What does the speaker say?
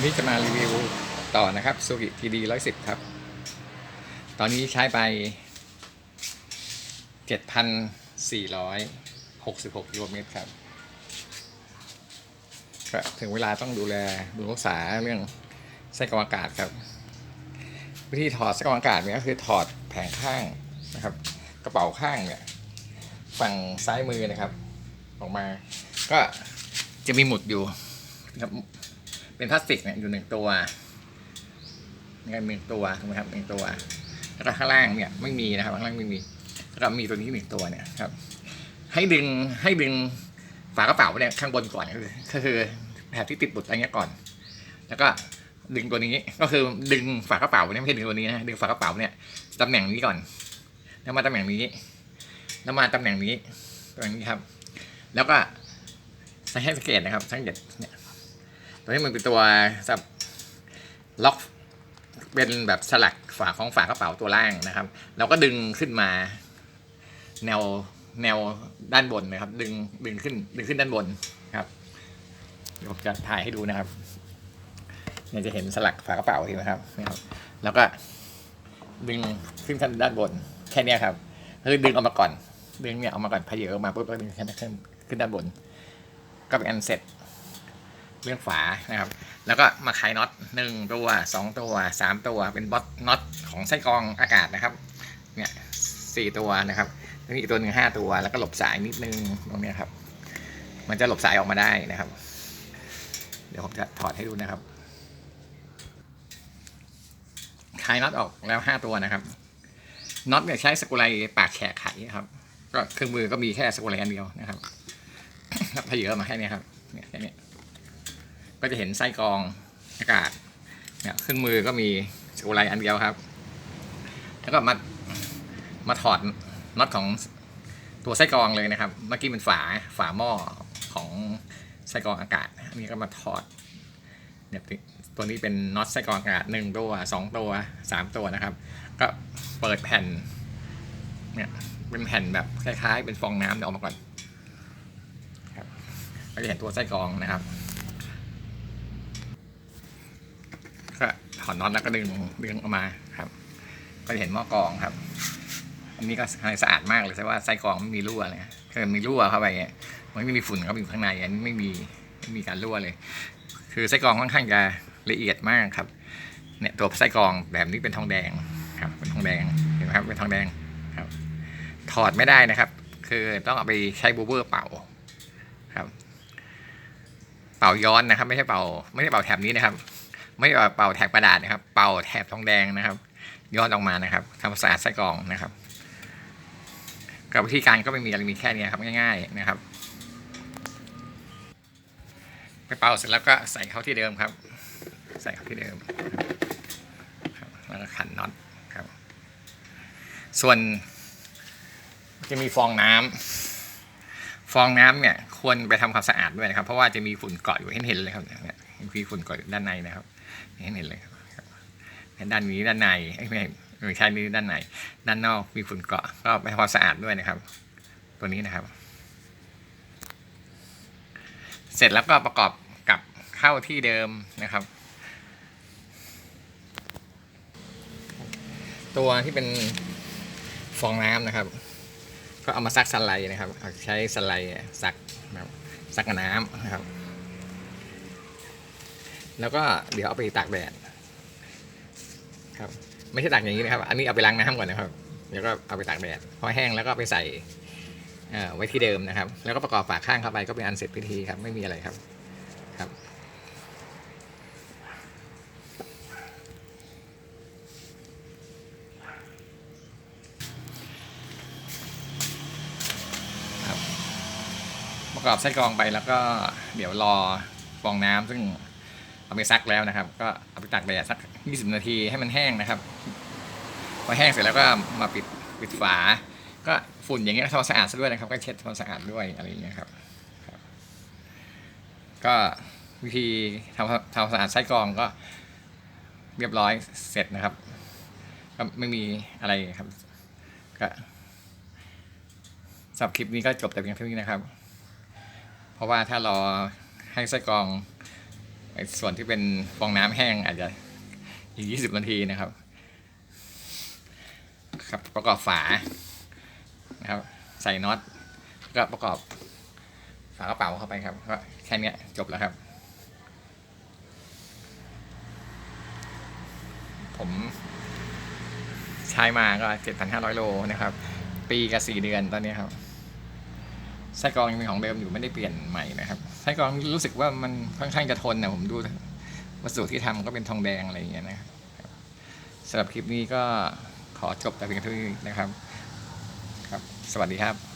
วันนี้จะมารีวิวต่อนะครับซูกิทีดีร้อยสิบครับ ตอนนี้ใช้ไปเจ็ดพันสี่ร้อยหกสิบหกกิโลเมตรครับก็ถึงเวลาต้องดูแลดูรักษาเรื่องไส้กรองอากาศครับ วิธีถอดไส้กรองอากาศเนี่ยก็คือถอดแผงข้างนะครับ กระเป๋าข้างเนี่ยฝั่งซ้ายมือนะครับ ออกมา ก็จะมีหมุดอยู่นะครับ เป็นพลาสติกเนี่ยอยู่หนึ่งตัวเนี่ยหนึ่งตัวถูกไหมครับหนึ่งตัวแล้วข้างล่างเนี่ยไม่มีนะครับข้างล่างไม่มีแล้วมีตัวนี้หนึ่งตัวเนี่ยครับ ให้ดึงให้ดึงฝากระเป๋าเนี่ยข้างบนก่อนก็คือแถบที่ติดบุตรอะไรเงี้ยก่อน แล้วก็ดึงตัวนี้ก็คือดึงฝากระเป๋าเนี่ยไม่ใช่ดึงตัวนี้นะดึงฝากระเป๋าเนี่ยตำแหน่งนี้ก่อน แล้วมาตำแหน่งนี้แล้วมาตำแหน่งนี้ตำแหน่งนี้ครับ แล้วก็ให้สังเกตนะครับสังเกตเนี่ย ตัวนี้มันเป็นตัวสับล็อกเป็นแบบสลักฝาของฝากระเป๋าตัวล่างนะครับ เราก็ดึงขึ้นมา แนวแนวด้านบนนะครับ ดึงดึงขึ้นดึงขึ้นด้านบนครับเดี๋ยวผมจะถ่ายให้ดูนะครับเนี่ยจะเห็นสลักฝากระเป๋าเห็นไหมครับนี่ครับ แล้วก็ดึงขึ้นขั้นด้านบนแค่นี้ครับคือดึงออกมาก่อนดึงเนี่ยออกมาก่อนพเยอออกมาปุ๊บแล้วดึงขึ้นขึ้นขึ้นด้านบน ก็เป็นอันเสร็จ เรื่องฝานะครับ แล้วก็มาคลายน็อตหนึ่งตัวสองตัวสามตัวเป็นบอสน็อตของไส้กรองอากาศนะครับเนี่ยสี่ตัวนะครับแล้วอีกตัวหนึ่งห้าตัว แล้วก็หลบสายนิดนึงตรงนี้ครับ มันจะหลบสายออกมาได้นะครับ เดี๋ยวผมจะถอดให้ดูนะครับคลายน็อตออกแล้วห้าตัวนะครับน็อตเนี่ยใช้สกรูไลปากแฉกไขครับ ก็เครื่องมือก็มีแค่สกรูไลอันเดียวนะครับแล้วพเยอะมาให้เนี่ยครับเนี่ยแค่นี้ย ก็จะเห็นไส้กรองอากาศเนี่ยเครื่องมือก็มีสกรูไลอันเดียวครับ แล้วก็มามาถอดน็อตของตัวไส้กรองเลยนะครับ เมื่อกี้เป็นฝาฝาหม้อของไส้กรองอากาศอันนี้ก็มาถอดเนี่ยตัวนี้เป็นน็อตไส้กรองอากาศหนึ่งตัวสองตัวสามตัวนะครับ ก็เปิดแผ่นเนี่ยเป็นแผ่นแบบคล้ายๆ เป็นฟองน้ำเดี๋ยวออกมาก่อนครับก็จะเห็นตัวไส้กรองนะครับ ก็ ถอนน็อตแล้วก็ดึงดึงออกมาครับ ก็เห็นหม้อกรองครับ อันนี้ก็สะอาดมากเลยแต่ว่าไส้กรองไม่มีรั่วเลยคือมีรั่วเข้าไปเนี่ยมันไม่มีฝุ่นเข้าไปอยู่ข้างในอันนี้ไม่มีไม่มีการรั่วเลย คือไส้กรองค่อนข้างจะละเอียดมากครับเนี่ยตัวไส้กรองแบบนี้เป็นทองแดงครับเป็นทองแดงเห็นไหมครับเป็นทองแดงครับ ถอดไม่ได้นะครับ คือต้องเอาไปใช้บูเบอร์เป่าครับ เป่าย้อนนะครับ ไม่ใช่เป่า ไม่ใช่เป่าแถบนี้นะครับ ไม่ใช่เป่าแถบกระดาษนะครับ เป่าแถบทองแดงนะครับย้อนออกมานะครับทำความสะอาดไส้กรองนะครับกับวิธีการก็ไม่มีอะไรมีแค่นี้ครับง่าย ๆนะครับ ไปเป่าเสร็จแล้วก็ใส่เข้าที่เดิมครับ ใส่เข้าที่เดิมแล้วก็ขันน็อตครับ ส่วนจะมีฟองน้ำฟองน้ำเนี่ยควรไปทำความสะอาดด้วยนะครับ เพราะว่าจะมีฝุ่นเกาะอยู่ให้เห็นเลยครับเนี่ย มีฝุ่นเกาะอยู่ด้านในนะครับเห็นเลยครับด้านนี้ด้านในไม่ใช่ไม่ใช่นี้ด้านในด้านนอกมีฝุ่นเกาะก็ไปทำความสะอาดด้วยนะครับ ตัวนี้นะครับ เสร็จแล้วก็ประกอบกับเข้าที่เดิมนะครับ ตัวที่เป็นฟองน้ำนะครับ ก็เอามาซักสไลด์นะครับใช้สไลด์ซักนะครับซักน้ำนะครับ แล้วก็เดี๋ยวเอาไปตากแดดครับ ไม่ใช่ตากอย่างนี้นะครับ อันนี้เอาไปล้างน้ำก่อนนะครับ แล้วก็เอาไปตากแดดพอแห้งแล้วก็ไปใส่เอ่อไว้ที่เดิมนะครับ แล้วก็ประกอบฝาข้างเข้าไปก็เป็นอันเสร็จพิธีครับ ไม่มีอะไรครับครับประกอบไส้กรองไปแล้วก็เดี๋ยวรอฟองน้ำซึ่ง เอาไปซักแล้วนะครับ ก็เอาไปตากแดดสัก 20 นาทีให้มันแห้งนะครับ พอแห้งเสร็จแล้วก็มาปิดปิดฝา ก็ฝุ่นอย่างเงี้ยทำความสะอาดซะด้วยนะครับ ก็เช็ดทำความสะอาดด้วยอะไรอย่างเงี้ยครับครับ ก็วิธีทำทำความสะอาดไส้กรองก็เรียบร้อยเสร็จนะครับ ก็ไม่มีอะไรครับ ก็สำหรับคลิปนี้ก็จบแต่เพียงเท่านี้นะครับ เพราะว่าถ้ารอให้ไส้กรอง ส่วนที่เป็นฟองน้ำแห้งอาจจะอีก 20 นาทีนะครับ ครับประกอบฝานะครับ ใส่น็อตก็ประกอบฝากระเป๋าเข้าไปครับก็แค่นี้จบแล้วครับ ผมใช้มาก็ 7,500 โลนะครับ ปีกับ 4 เดือนตอนนี้ครับไส้กรองยังเป็นของเดิมอยู่ไม่ได้เปลี่ยนใหม่นะครับ ไส้กรองรู้สึกว่ามันค่อนข้างจะทนนะผมดูวัสดุที่ทำก็เป็นทองแดงอะไรอย่างเงี้ยนะครับสำหรับคลิปนี้ก็ขอจบแต่เพียงเท่านี้นะครับ ครับ สวัสดีครับ